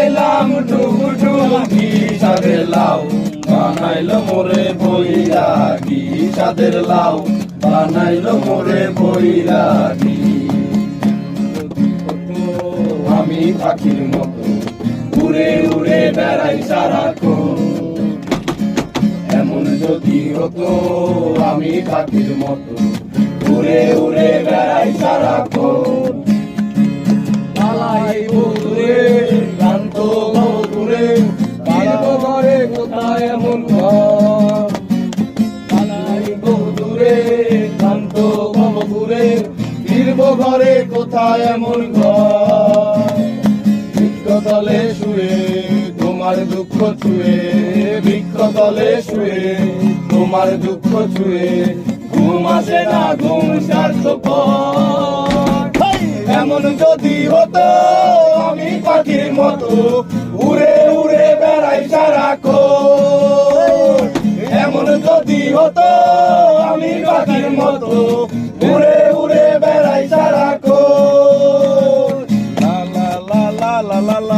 বানাইলাম ডুবু ডুবি চাঁদের লাউ। বানাইলো মোরে বইরাগি চাঁদের লাউ। বানাইলো মোরে বইরাগি আমি পাখির মতো উড়ে উড়ে বেড়াই এমন যদি হতো আমি পাখির মতো উড়ে উড়ে বেড়াই সারাক্ষণ। ঘরে কোথায় এমন ঘর? শুয়ে তোমার দুঃখ ছুঁয়ে বৃক্ষতলে শুয়ে তোমার দুঃখ ছুঁয়ে ঘুম আসে না ঘুম এমন যদি হতো আমি পাখির মতো উড়ে উড়ে বেড়াই সারাক্ষণ। এমন যদি হতো আমি পাখির মতো উড়ে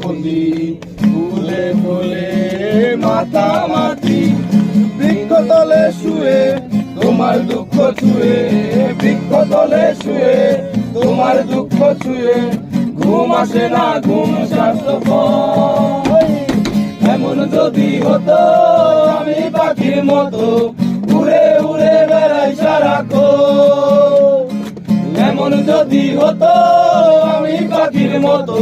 প্রজাপতি ফুলে ফলে মাতা মাটি বৃক্ষতলে শুয়ে তোমার দুঃখ ছুঁয়ে বৃক্ষতলে শুয়ে তোমার দুঃখ ছুঁয়ে, ঘুম আসে না, ঘুম স্বার্থপর। এমন যদি হতো, আমি পাখির মতো উড়ে উড়ে বেড়াই সারাক্ষণ। এমন যদি হতো, আমি পাখির মতো